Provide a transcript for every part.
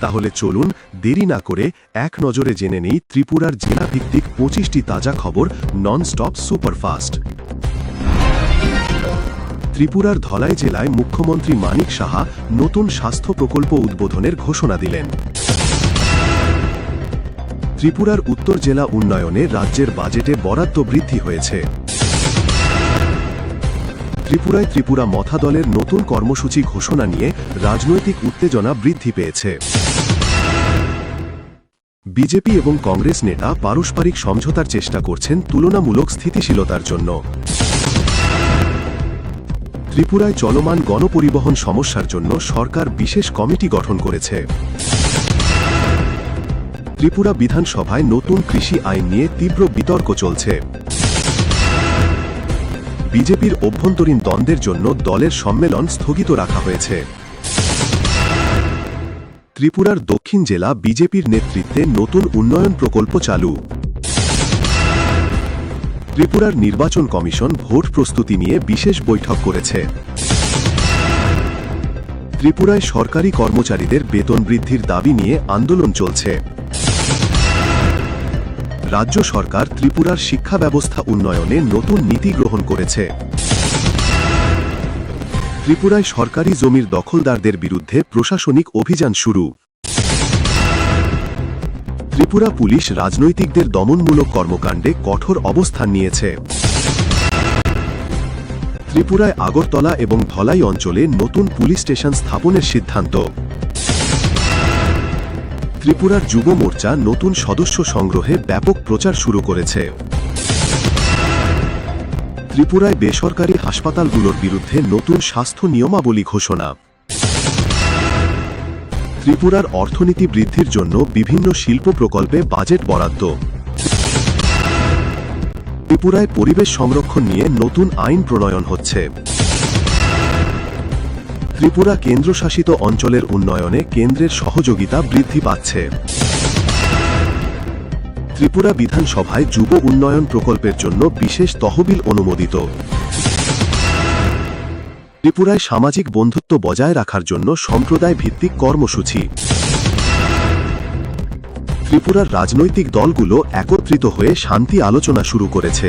তাহলে চলুন দেরি না করে এক নজরে জেনে নেই ত্রিপুরার জেলা ভিত্তিক পঁচিশটি তাজা খবর নন স্টপ সুপারফাস্ট। ত্রিপুরার ধলাই জেলায় মুখ্যমন্ত্রী মানিক সাহা নতুন স্বাস্থ্য প্রকল্প উদ্বোধনের ঘোষণা দিলেন। ত্রিপুরার উত্তর জেলা উন্নয়নে রাজ্যের বাজেটে বরাদ্দ বৃদ্ধি হয়েছে। ত্রিপুরায় ত্রিপুরা মথা দলের নতুন কর্মসূচি ঘোষণা নিয়ে রাজনৈতিক উত্তেজনা বৃদ্ধি পেয়েছে। বিজেপি এবং কংগ্রেস নেতা পারস্পরিক সমঝোতার চেষ্টা করছেন তুলনামূলক স্থিতিশীলতার জন্য। ত্রিপুরায় চলমান গণপরিবহন সমস্যার জন্য সরকার বিশেষ কমিটি গঠন করেছে। ত্রিপুরা বিধানসভায় নতুন কৃষি আইন নিয়ে তীব্র বিতর্ক চলছে। বিজেপির অভ্যন্তরীণ দ্বন্দ্বের জন্য দলের সম্মেলন স্থগিত রাখা হয়েছে। ত্রিপুরার দক্ষিণ জেলা বিজেপির নেতৃত্বে নতুন উন্নয়ন প্রকল্প চালু। ত্রিপুরার নির্বাচন কমিশন ভোট প্রস্তুতি নিয়ে বিশেষ বৈঠক করেছে। ত্রিপুরায় সরকারি কর্মচারীদের বেতন বৃদ্ধির দাবি নিয়ে আন্দোলন চলছে। রাজ্য সরকার ত্রিপুরার শিক্ষা ব্যবস্থা উন্নয়নে নতুন নীতি গ্রহণ করেছে। ত্রিপুরায় সরকারি জমির দখলদারদের বিরুদ্ধে প্রশাসনিক অভিযান শুরু। ত্রিপুরা পুলিশ রাজনৈতিকদের দমনমূলক কর্মকাণ্ডে কঠোর অবস্থান নিয়েছে। ত্রিপুরায় আগরতলা এবং ধলাই অঞ্চলে নতুন পুলিশ স্টেশন স্থাপনের সিদ্ধান্ত। ত্রিপুরার যুব মোর্চা নতুন সদস্য সংগ্রহে ব্যাপক প্রচার শুরু করেছে। ত্রিপুরায় বেসরকারি হাসপাতালগুলোর বিরুদ্ধে নতুন স্বাস্থ্য নিয়মাবলী ঘোষণা। ত্রিপুরার অর্থনীতি বৃদ্ধির জন্য বিভিন্ন শিল্প প্রকল্পে বাজেট বরাদ্দ। ত্রিপুরায় পরিবেশ সংরক্ষণ নিয়ে নতুন আইন প্রণয়ন হচ্ছে। ত্রিপুরা কেন্দ্রশাসিত অঞ্চলের উন্নয়নে কেন্দ্রের সহযোগিতা বৃদ্ধি পাচ্ছে। ত্রিপুরা বিধানসভায় যুব উন্নয়ন প্রকল্পের জন্য বিশেষ তহবিল অনুমোদিত। ত্রিপুরায় সামাজিক বন্ধুত্ব বজায় রাখার জন্য সম্প্রদায় ভিত্তিক কর্মসূচি। ত্রিপুরার রাজনৈতিক দলগুলো একত্রিত হয়ে শান্তি আলোচনা শুরু করেছে।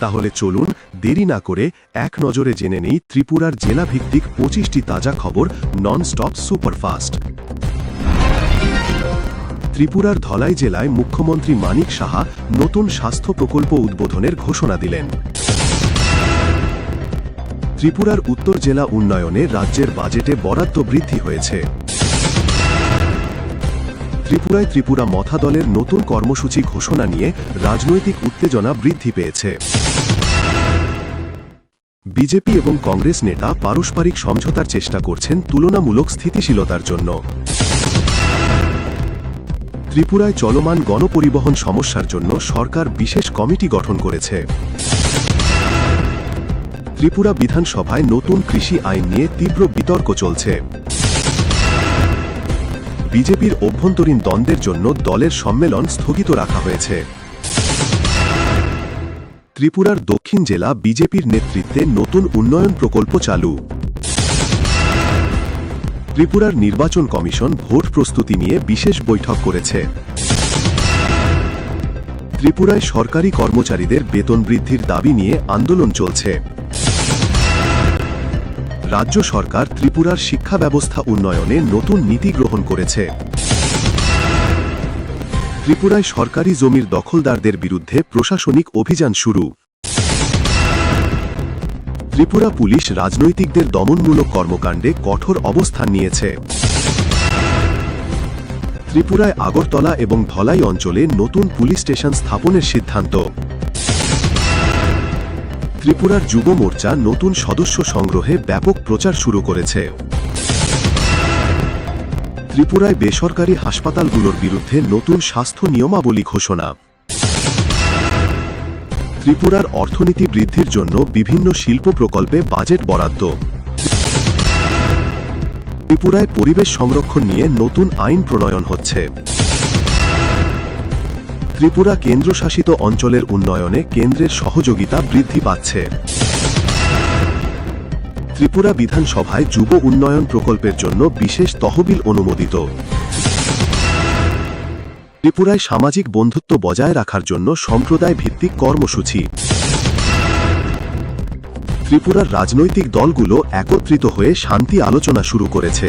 তাহলে চলুন দেরি না করে এক নজরে জেনে নেই ত্রিপুরার জেলা ভিত্তিক পঁচিশটি তাজা খবর নন স্টপ সুপারফাস্ট। ত্রিপুরার ধলাই জেলায় মুখ্যমন্ত্রী মানিক সাহা নতুন স্বাস্থ্য প্রকল্প উদ্বোধনের ঘোষণা দিলেন। ত্রিপুরার উত্তর জেলা উন্নয়নে রাজ্যের বাজেটে বরাদ্দ বৃদ্ধি হয়েছে। ত্রিপুরায় ত্রিপুরা মথা দলের নতুন কর্মসূচি ঘোষণা নিয়ে রাজনৈতিক উত্তেজনা বৃদ্ধি পেয়েছে। বিজেপি এবং কংগ্রেস নেতা পারস্পরিক সমঝোতার চেষ্টা করছেন তুলনামূলক স্থিতিশীলতার জন্য। ত্রিপুরায় চলমান গণপরিবহন সমস্যার জন্য সরকার বিশেষ কমিটি গঠন করেছে। ত্রিপুরা বিধানসভায় নতুন কৃষি আইন নিয়ে তীব্র বিতর্ক চলছে। বিজেপির অভ্যন্তরীণ দ্বন্দ্বের জন্য দলের সম্মেলন স্থগিত রাখা হয়েছে। ত্রিপুরার দক্ষিণ জেলা বিজেপির নেতৃত্বে নতুন উন্নয়ন প্রকল্প চালু। ত্রিপুরার নির্বাচন কমিশন ভোট প্রস্তুতি নিয়ে বিশেষ বৈঠক করেছে। ত্রিপুরায় সরকারি কর্মচারীদের বেতন বৃদ্ধির দাবি নিয়ে আন্দোলন চলছে। রাজ্য সরকার ত্রিপুরার শিক্ষা ব্যবস্থা উন্নয়নে নতুন নীতি গ্রহণ করেছে। ত্রিপুরায় সরকারি জমির দখলদারদের বিরুদ্ধে প্রশাসনিক অভিযান শুরু। ত্রিপুরা পুলিশ রাজনৈতিকদের দমনমূলক কর্মকাণ্ডে কঠোর অবস্থান নিয়েছে। ত্রিপুরায় আগরতলা এবং ধলাই অঞ্চলে নতুন পুলিশ স্টেশন স্থাপনের সিদ্ধান্ত। ত্রিপুরার যুব মোর্চা নতুন সদস্য সংগ্রহে ব্যাপক প্রচার শুরু করেছে। ত্রিপুরায় বেসরকারি হাসপাতালগুলোর বিরুদ্ধে নতুন স্বাস্থ্য নিয়মাবলী ঘোষণা। ত্রিপুরার অর্থনীতি বৃদ্ধির জন্য বিভিন্ন শিল্প প্রকল্পে বাজেট বরাদ্দ। ত্রিপুরায় পরিবেশ সংরক্ষণ নিয়ে নতুন আইন প্রণয়ন হচ্ছে। ত্রিপুরা কেন্দ্রশাসিত অঞ্চলের উন্নয়নে কেন্দ্রের সহযোগিতা বৃদ্ধি পাচ্ছে। ত্রিপুরা বিধানসভায় যুব উন্নয়ন প্রকল্পের জন্য বিশেষ তহবিল অনুমোদিত। ত্রিপুরায় সামাজিক বন্ধুত্ব বজায় রাখার জন্য সম্প্রদায় ভিত্তিক কর্মসূচি। ত্রিপুরার রাজনৈতিক দলগুলো একত্রিত হয়ে শান্তি আলোচনা শুরু করেছে।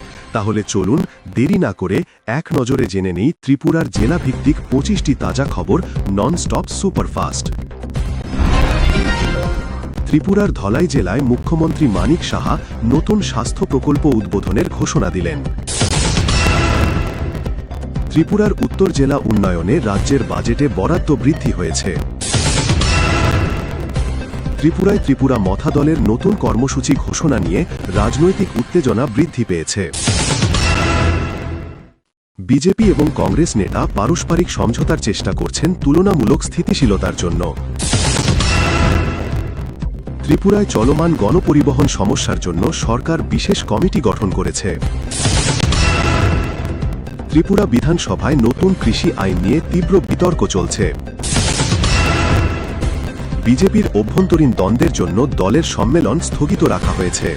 তাহলে চলুন দেরি না করে এক নজরে জেনে নেই ত্রিপুরার জেলা ভিত্তিক পঁচিশটি তাজা খবর নন স্টপ সুপারফাস্ট। ত্রিপুরার ধলাই জেলায় মুখ্যমন্ত্রী মানিক সাহা নতুন স্বাস্থ্য প্রকল্প উদ্বোধনের ঘোষণা দিলেন। ত্রিপুরার উত্তর জেলা উন্নয়নে রাজ্যের বাজেটে বরাদ্দ বৃদ্ধি হয়েছে। ত্রিপুরায় ত্রিপুরা মথা দলের নতুন কর্মসূচি ঘোষণা নিয়ে রাজনৈতিক উত্তেজনা বৃদ্ধি পেয়েছে। বিজেপি এবং কংগ্রেস নেতা পারস্পরিক সমঝোতার চেষ্টা করছেন তুলনামূলক স্থিতিশীলতার জন্য। ত্রিপুরায় চলমান গণপরিবহন সমস্যার জন্য সরকার বিশেষ কমিটি গঠন করেছে। ত্রিপুরা বিধানসভায় নতুন কৃষি আইন নিয়ে তীব্র বিতর্ক চলছে। বিজেপির অভ্যন্তরীণ দ্বন্দ্বের জন্য দলের সম্মেলন স্থগিত রাখা হয়েছে।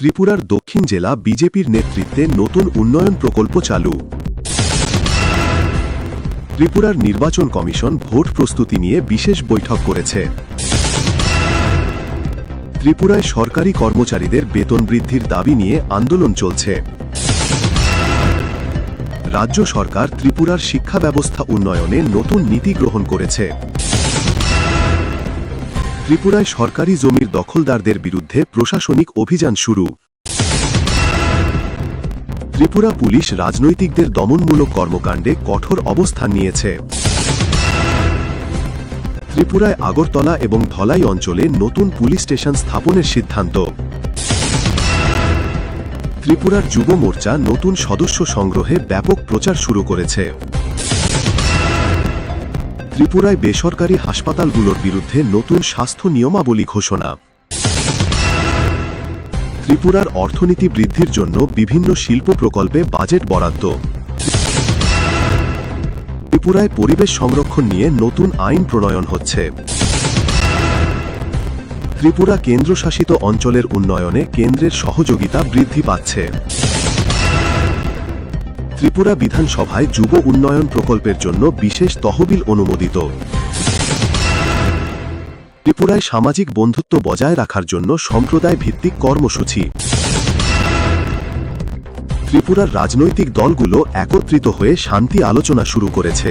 ত্রিপুরার দক্ষিণ জেলা বিজেপির নেতৃত্বে নতুন উন্নয়ন প্রকল্প চালু। ত্রিপুরার নির্বাচন কমিশন ভোট প্রস্তুতি নিয়ে বিশেষ বৈঠক করেছে। ত্রিপুরায় সরকারি কর্মচারীদের বেতন বৃদ্ধির দাবি নিয়ে আন্দোলন চলছে। রাজ্য সরকার ত্রিপুরার শিক্ষা ব্যবস্থা উন্নয়নে নতুন নীতি গ্রহণ করেছে। ত্রিপুরায় সরকারি জমির দখলদারদের বিরুদ্ধে প্রশাসনিক অভিযান শুরু। ত্রিপুরা পুলিশ রাজনৈতিকদের দমনমূলক কর্মকাণ্ডে কঠোর অবস্থান নিয়েছে। ত্রিপুরায় আগরতলা এবং ধলাই অঞ্চলে নতুন পুলিশ স্টেশন স্থাপনের সিদ্ধান্ত। ত্রিপুরার যুব মোর্চা নতুন সদস্য সংগ্রহে ব্যাপক প্রচার শুরু করেছে। ত্রিপুরায় বেসরকারি হাসপাতালগুলোর বিরুদ্ধে নতুন স্বাস্থ্য নিয়মাবলী ঘোষণা। ত্রিপুরার অর্থনীতি বৃদ্ধির জন্য বিভিন্ন শিল্প প্রকল্পে বাজেট বরাদ্দ। ত্রিপুরায় পরিবেশ সংরক্ষণ নিয়ে নতুন আইন প্রণয়ন হচ্ছে। ত্রিপুরা কেন্দ্রশাসিত অঞ্চলের উন্নয়নে কেন্দ্রের সহযোগিতা বৃদ্ধি পাচ্ছে। ত্রিপুরা বিধানসভায় যুব উন্নয়ন প্রকল্পের জন্য বিশেষ তহবিল অনুমোদিত। ত্রিপুরায় সামাজিক বন্ধুত্ব বজায় রাখার জন্য সম্প্রদায় ভিত্তিক কর্মসূচি। ত্রিপুরার রাজনৈতিক দলগুলো একত্রিত হয়ে শান্তি আলোচনা শুরু করেছে।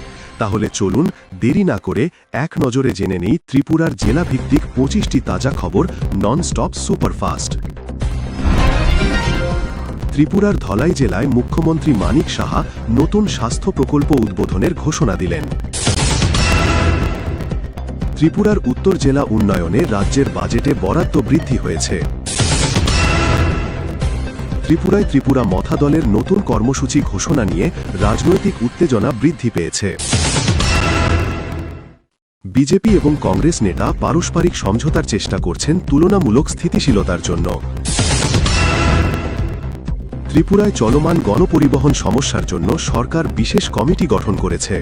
তাহলে চলুন দেরি না করে এক নজরে জেনে নেই ত্রিপুরার জেলা ভিত্তিক পঁচিশটি তাজা খবর নন স্টপ সুপারফাস্ট। ত্রিপুরার ধলাই জেলায় মুখ্যমন্ত্রী মানিক সাহা নতুন স্বাস্থ্য প্রকল্প উদ্বোধনের ঘোষণা দিলেন। ত্রিপুরার উত্তর জেলা উন্নয়নে রাজ্যের বাজেটে বরাদ্দ বৃদ্ধি হয়েছে। ত্রিপুরায় ত্রিপুরা মথা দলের নতুন কর্মসূচি ঘোষণা নিয়ে রাজনৈতিক উত্তেজনা বৃদ্ধি পেয়েছে। বিজেপি এবং কংগ্রেস নেতা পারস্পরিক সমঝোতার চেষ্টা করছেন তুলনামূলক স্থিতিশীলতার জন্য। ত্রিপুরায় চলমান গণপরিবহন সমস্যার জন্য সরকার বিশেষ কমিটি গঠন করেছে।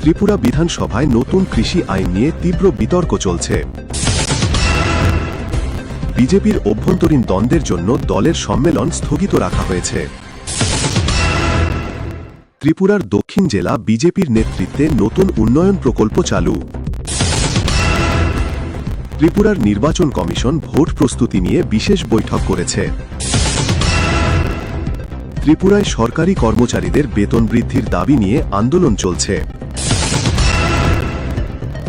ত্রিপুরা বিধানসভায় নতুন কৃষি আইন নিয়ে তীব্র বিতর্ক চলছে। বিজেপির অভ্যন্তরীণ দ্বন্দ্বের জন্য দলের সম্মেলন স্থগিত রাখা হয়েছে। ত্রিপুরার দক্ষিণ জেলা বিজেপির নেতৃত্বে নতুন উন্নয়ন প্রকল্প চালু। ত্রিপুরার নির্বাচন কমিশন ভোট প্রস্তুতি নিয়ে বিশেষ বৈঠক করেছে। ত্রিপুরায় সরকারি কর্মচারীদের বেতন বৃদ্ধির দাবি নিয়ে আন্দোলন চলছে।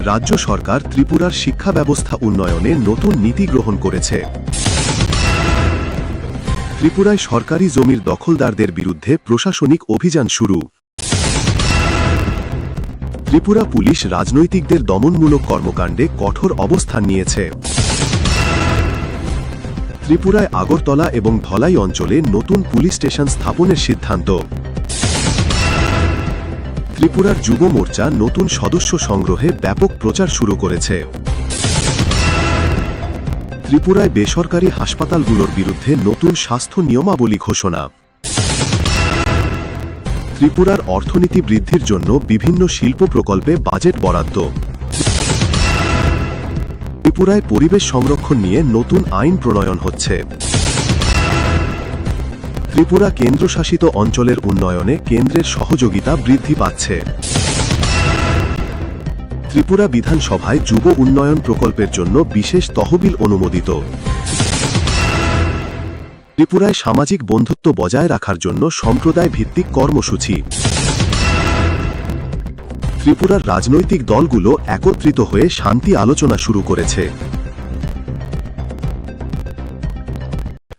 রাজ্য সরকার ত্রিপুরার শিক্ষা ব্যবস্থা উন্নয়নে নতুন নীতি গ্রহণ করেছে। ত্রিপুরায় সরকারি জমির দখলদারদের বিরুদ্ধে প্রশাসনিক অভিযান শুরু। ত্রিপুরা পুলিশ রাজনৈতিকদের দমনমূলক কর্মকাণ্ডে কঠোর অবস্থান নিয়েছে। ত্রিপুরায় আগরতলা এবং ধলাই অঞ্চলে নতুন পুলিশ স্টেশন স্থাপনের সিদ্ধান্ত। ত্রিপুরার যুব মোর্চা নতুন সদস্য সংগ্রহে ব্যাপক প্রচার শুরু করেছে। ত্রিপুরায় বেসরকারি হাসপাতালগুলোর বিরুদ্ধে নতুন স্বাস্থ্য নিয়মাবলী ঘোষণা। ত্রিপুরার অর্থনীতি বৃদ্ধির জন্য বিভিন্ন শিল্প প্রকল্পে বাজেট বরাদ্দ। ত্রিপুরায় পরিবেশ সংরক্ষণ নিয়ে নতুন আইন প্রণয়ন হচ্ছে। ত্রিপুরা কেন্দ্রশাসিত অঞ্চলের উন্নয়নে কেন্দ্রের সহযোগিতা বৃদ্ধি পাচ্ছে। ত্রিপুরা বিধানসভায় যুব উন্নয়ন প্রকল্পের জন্য বিশেষ তহবিল অনুমোদিত। ত্রিপুরায় সামাজিক বন্ধুত্ব বজায় রাখার জন্য সম্প্রদায় ভিত্তিক কর্মসূচি। ত্রিপুরার রাজনৈতিক দলগুলো একত্রিত হয়ে শান্তি আলোচনা শুরু করেছে।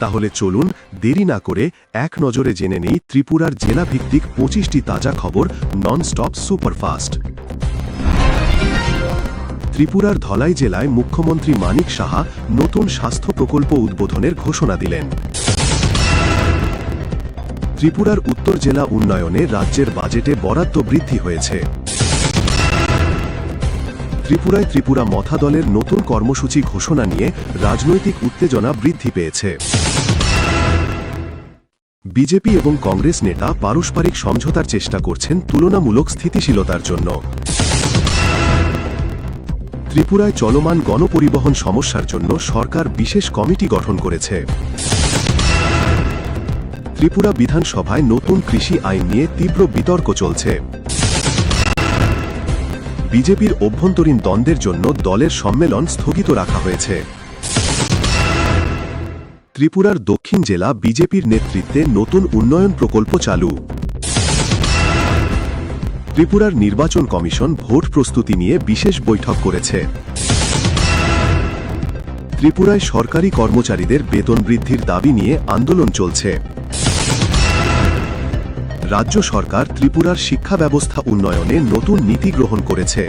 তাহলে চলুন দেরি না করে এক নজরে জেনে নেই ত্রিপুরার জেলা ভিত্তিক পঁচিশটি তাজা খবর নন স্টপ সুপারফাস্ট। ত্রিপুরার ধলাই জেলায় মুখ্যমন্ত্রী মানিক সাহা নতুন স্বাস্থ্য প্রকল্প উদ্বোধনের ঘোষণা দিলেন। ত্রিপুরার উত্তর জেলা উন্নয়নে রাজ্যের বাজেটে বরাদ্দ বৃদ্ধি হয়েছে। ত্রিপুরায় ত্রিপুরা মথা দলের নতুন কর্মসূচি ঘোষণা নিয়ে রাজনৈতিক উত্তেজনা বৃদ্ধি পেয়েছে। বিজেপি এবং কংগ্রেস নেতা পারস্পরিক সমঝোতার চেষ্টা করছেন তুলনামূলক স্থিতিশীলতার জন্য। ত্রিপুরায় চলমান গণপরিবহন সমস্যার জন্য সরকার বিশেষ কমিটি গঠন করেছে। ত্রিপুরা বিধানসভায় নতুন কৃষি আইন নিয়ে তীব্র বিতর্ক চলছে। বিজেপির অভ্যন্তরীণ দ্বন্দ্বের জন্য দলের সম্মেলন স্থগিত রাখা হয়েছে। ত্রিপুরার দক্ষিণ জেলা বিজেপির নেতৃত্বে নতুন উন্নয়ন প্রকল্প চালু। ত্রিপুরার নির্বাচন কমিশন ভোট প্রস্তুতি নিয়ে বিশেষ বৈঠক করেছে। ত্রিপুরায় সরকারি কর্মচারীদের বেতন বৃদ্ধির দাবি নিয়ে আন্দোলন চলছে। রাজ্য সরকার ত্রিপুরার শিক্ষা ব্যবস্থা উন্নয়নে নতুন নীতি গ্রহণ করেছে।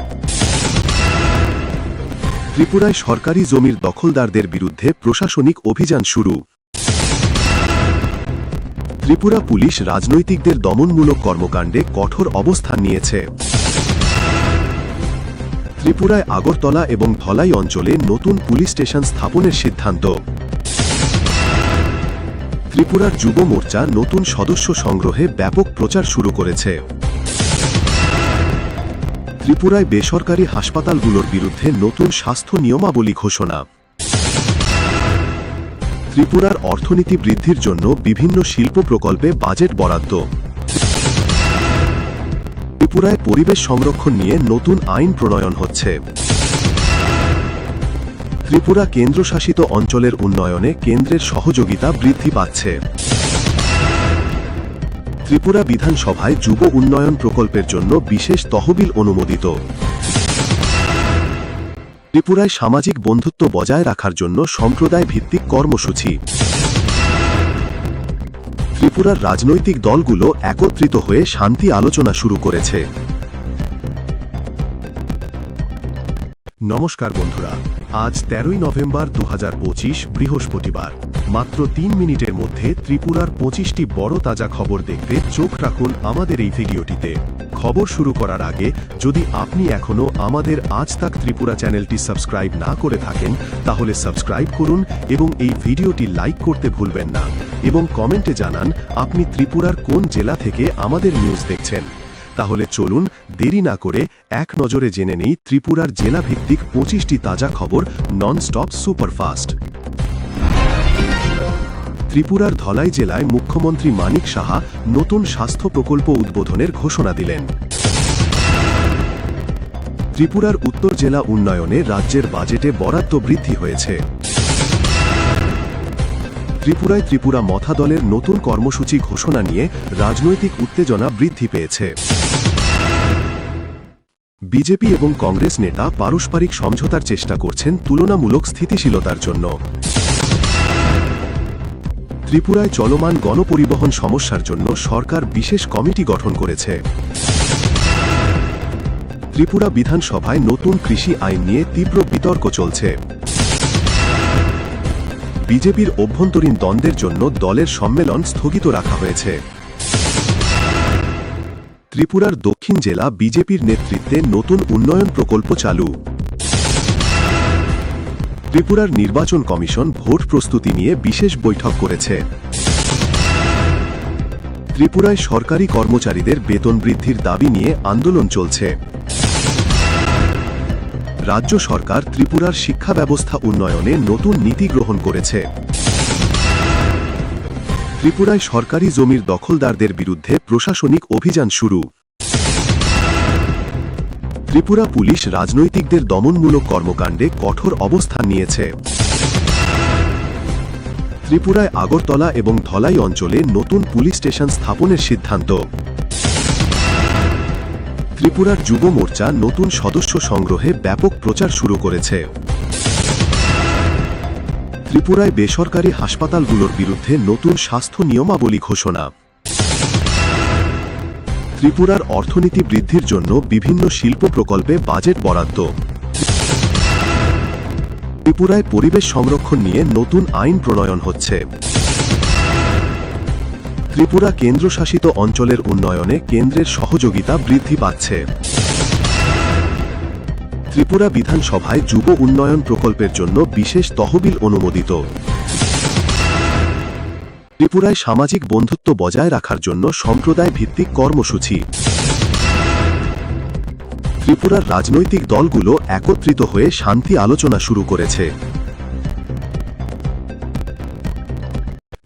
ত্রিপুরায় সরকারি জমির দখলদারদের বিরুদ্ধে প্রশাসনিক অভিযান শুরু। ত্রিপুরা পুলিশ রাজনৈতিকদের দমনমূলক কর্মকাণ্ডে কঠোর অবস্থান নিয়েছে। ত্রিপুরায় আগরতলা এবং ধলাই অঞ্চলে নতুন পুলিশ স্টেশন স্থাপনের সিদ্ধান্ত। ত্রিপুরার যুব মোর্চা নতুন সদস্য সংগ্রহে ব্যাপক প্রচার শুরু করেছে। ত্রিপুরায় বেসরকারি হাসপাতালগুলোর বিরুদ্ধে নতুন স্বাস্থ্য নিয়মাবলী ঘোষণা। ত্রিপুরার অর্থনীতি বৃদ্ধির জন্য বিভিন্ন শিল্প প্রকল্পে বাজেট বরাদ্দ। ত্রিপুরায় পরিবেশ সংরক্ষণ নিয়ে নতুন আইন প্রণয়ন হচ্ছে। ত্রিপুরা কেন্দ্রশাসিত অঞ্চলের উন্নয়নে কেন্দ্রের সহযোগিতা বৃদ্ধি পাচ্ছে। ত্রিপুরা বিধানসভায় যুব উন্নয়ন প্রকল্পের জন্য বিশেষ তহবিল অনুমোদিত। ত্রিপুরায় সামাজিক বন্ধুত্ব বজায় রাখার জন্য সম্প্রদায় ভিত্তিক কর্মসূচি। ত্রিপুরার রাজনৈতিক দলগুলো একত্রিত হয়ে শান্তি আলোচনা শুরু করেছে। নমস্কার বন্ধুরা, আজ তেরোই নভেম্বর দু হাজার পঁচিশ বৃহস্পতিবার, মাত্র তিন মিনিটের মধ্যে ত্রিপুরার পঁচিশটি বড় তাজা খবর দেখতে চোখ রাখুন আমাদের এই ভিডিওটিতে। খবর শুরু করার আগে, যদি আপনি এখনও আমাদের আজ তাক ত্রিপুরা চ্যানেলটি সাবস্ক্রাইব না করে থাকেন, তাহলে সাবস্ক্রাইব করুন এবং এই ভিডিওটি লাইক করতে ভুলবেন না। এবং কমেন্টে জানান, আপনি ত্রিপুরার কোন জেলা থেকে আমাদের নিউজ দেখছেন। তাহলে চলুন দেরি না করে এক নজরে জেনে নেই ত্রিপুরার জেলা ভিত্তিক পঁচিশটি তাজা খবর নন স্টপ সুপারফাস্ট। ত্রিপুরার ধলাই জেলায় মুখ্যমন্ত্রী মানিক সাহা নতুন স্বাস্থ্য প্রকল্প উদ্বোধনের ঘোষণা দিলেন। ত্রিপুরার উত্তর জেলা উন্নয়নে রাজ্যের বাজেটে বরাদ্দ বৃদ্ধি হয়েছে। ত্রিপুরায় ত্রিপুরা মথা দলের নতুন কর্মসূচি ঘোষণা নিয়ে রাজনৈতিক উত্তেজনা বৃদ্ধি পেয়েছে। বিজেপি এবং কংগ্রেস নেতা পারস্পরিক সমঝোতার চেষ্টা করছেন তুলনামূলক স্থিতিশীলতার জন্য। ত্রিপুরায় চলমান গণপরিবহন সমস্যার জন্য সরকার বিশেষ কমিটি গঠন করেছে। ত্রিপুরা বিধানসভায় নতুন কৃষি আইন নিয়ে তীব্র বিতর্ক চলছে। বিজেপির অভ্যন্তরীণ দ্বন্দ্বের জন্য দলের সম্মেলন স্থগিত রাখা হয়েছে। ত্রিপুরার দক্ষিণ জেলা বিজেপির নেতৃত্বে নতুন উন্নয়ন প্রকল্প চালু। ত্রিপুরার নির্বাচন কমিশন ভোট প্রস্তুতি নিয়ে বিশেষ বৈঠক করেছে। ত্রিপুরায় সরকারি কর্মচারীদের বেতন বৃদ্ধির দাবি নিয়ে আন্দোলন চলছে। রাজ্য সরকার ত্রিপুরার শিক্ষা ব্যবস্থা উন্নয়নে নতুন নীতি গ্রহণ করেছে। ত্রিপুরায় সরকারি জমির দখলদারদের বিরুদ্ধে প্রশাসনিক অভিযান শুরু। ত্রিপুরা পুলিশ রাজনৈতিকদের দমনমূলক কর্মকাণ্ডে কঠোর অবস্থান নিয়েছে। ত্রিপুরায় আগরতলা এবং ধলাই অঞ্চলে নতুন পুলিশ স্টেশন স্থাপনের সিদ্ধান্ত। ত্রিপুরার যুব মোর্চা নতুন সদস্য সংগ্রহে ব্যাপক প্রচার শুরু করেছে। ত্রিপুরায় বেসরকারি হাসপাতালগুলোর বিরুদ্ধে নতুন স্বাস্থ্য নিয়মাবলী ঘোষণা। ত্রিপুরার অর্থনীতি বৃদ্ধির জন্য বিভিন্ন শিল্প প্রকল্পে বাজেট বরাদ্দ। ত্রিপুরায় পরিবেশ সংরক্ষণ নিয়ে নতুন আইন প্রণয়ন হচ্ছে। ত্রিপুরা কেন্দ্রশাসিত অঞ্চলের উন্নয়নে কেন্দ্রের সহযোগিতা বৃদ্ধি পাচ্ছে। ত্রিপুরা বিধানসভায় যুব উন্নয়ন প্রকল্পের জন্য বিশেষ তহবিল অনুমোদিত। ত্রিপুরায় সামাজিক বন্ধুত্ব বজায় রাখার জন্য সম্প্রদায় ভিত্তিক কর্মসূচি। ত্রিপুরার রাজনৈতিক দলগুলো একত্রিত হয়ে শান্তি আলোচনা শুরু করেছে।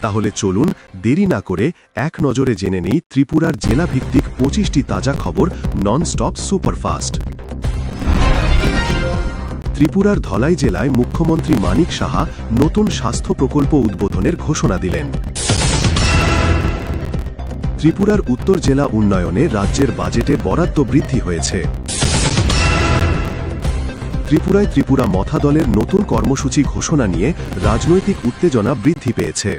তাহলে চলুন দেরি না করে এক নজরে জেনে নেই ত্রিপুরার জেলা ভিত্তিক পঁচিশটি তাজা খবর নন স্টপ সুপারফাস্ট ত্রিপুরার ধলাই জেলায় মুখ্যমন্ত্রী মানিক সাহা নতুন স্বাস্থ্য প্রকল্প উদ্বোধনের ঘোষণা দিলেন। ত্রিপুরার উত্তর জেলা উন্নয়নে রাজ্যের বাজেটে বরাদ্দ বৃদ্ধি হয়েছে। ত্রিপুরায় ত্রিপুরা মথা দলের নতুন কর্মসূচি ঘোষণা নিয়ে রাজনৈতিক উত্তেজনা বৃদ্ধি পেয়েছে।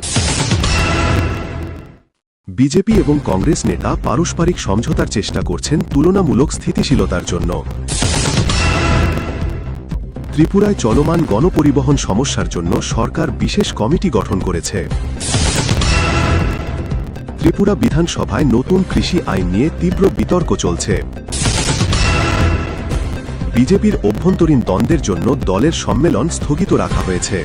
বিজেপি এবং কংগ্রেস নেতা পারস্পরিক সমঝোতার চেষ্টা করছেন তুলনামূলক স্থিতিশীলতার জন্য। ত্রিপুরায় চলমান গণপরিবহন সমস্যার জন্য সরকার বিশেষ কমিটি গঠন করেছে। ত্রিপুরা বিধানসভায় নতুন কৃষি আইন নিয়ে তীব্র বিতর্ক চলছে। বিজেপির অভ্যন্তরীণ দ্বন্দ্বের জন্য দলের সম্মেলন স্থগিত রাখা হয়েছে।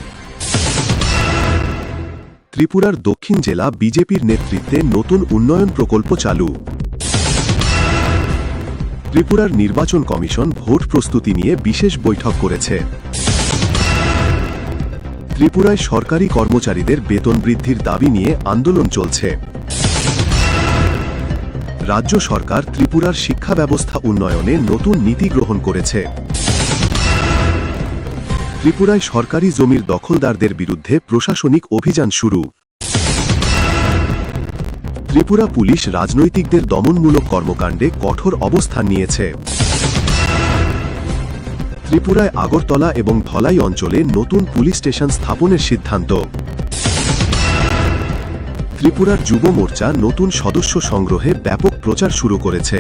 ত্রিপুরার দক্ষিণ জেলা বিজেপির নেতৃত্বে নতুন উন্নয়ন প্রকল্প চালু। ত্রিপুরার নির্বাচন কমিশন ভোট প্রস্তুতি নিয়ে বিশেষ বৈঠক করেছে। ত্রিপুরায় সরকারি কর্মচারীদের বেতন বৃদ্ধির দাবি নিয়ে আন্দোলন চলছে। রাজ্য সরকার ত্রিপুরার শিক্ষা ব্যবস্থা উন্নয়নে নতুন নীতি গ্রহণ করেছে। ত্রিপুরায় সরকারি জমির দখলদারদের বিরুদ্ধে প্রশাসনিক অভিযান শুরু। ত্রিপুরা পুলিশ রাজনৈতিকদের দমনমূলক কর্মকাণ্ডে কঠোর অবস্থান নিয়েছে। ত্রিপুরায় আগরতলা এবং ধলাই অঞ্চলে নতুন পুলিশ স্টেশন স্থাপনের সিদ্ধান্ত। ত্রিপুরার যুব মোর্চা নতুন সদস্য সংগ্রহে ব্যাপক প্রচার শুরু করেছে।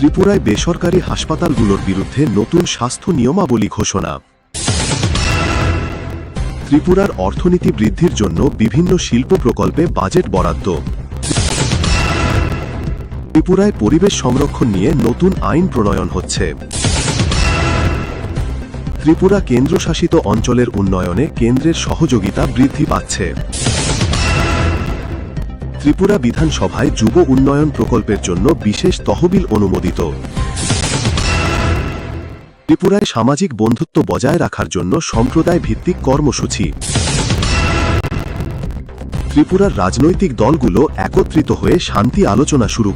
ত্রিপুরায় বেসরকারি হাসপাতালগুলোর বিরুদ্ধে নতুন স্বাস্থ্য নিয়মাবলী ঘোষণা। ত্রিপুরার অর্থনীতি বৃদ্ধির জন্য বিভিন্ন শিল্প প্রকল্পে বাজেট বরাদ্দ। ত্রিপুরায় পরিবেশ সংরক্ষণ নিয়ে নতুন আইন প্রণয়ন হচ্ছে। ত্রিপুরা কেন্দ্রশাসিত অঞ্চলের উন্নয়নে কেন্দ্রের সহযোগিতা বৃদ্ধি পাচ্ছে। ত্রিপুরা বিধানসভায় যুব উন্নয়ন প্রকল্পের জন্য বিশেষ তহবিল অনুমোদিত। ত্রিপুরায় সামাজিক বন্ধুত্ব বজায় রাখার জন্য সম্প্রদায় ভিত্তিক কর্মসূচি। ত্রিপুরার রাজনৈতিক দলগুলো একত্রিত হয়ে শান্তি আলোচনা শুরু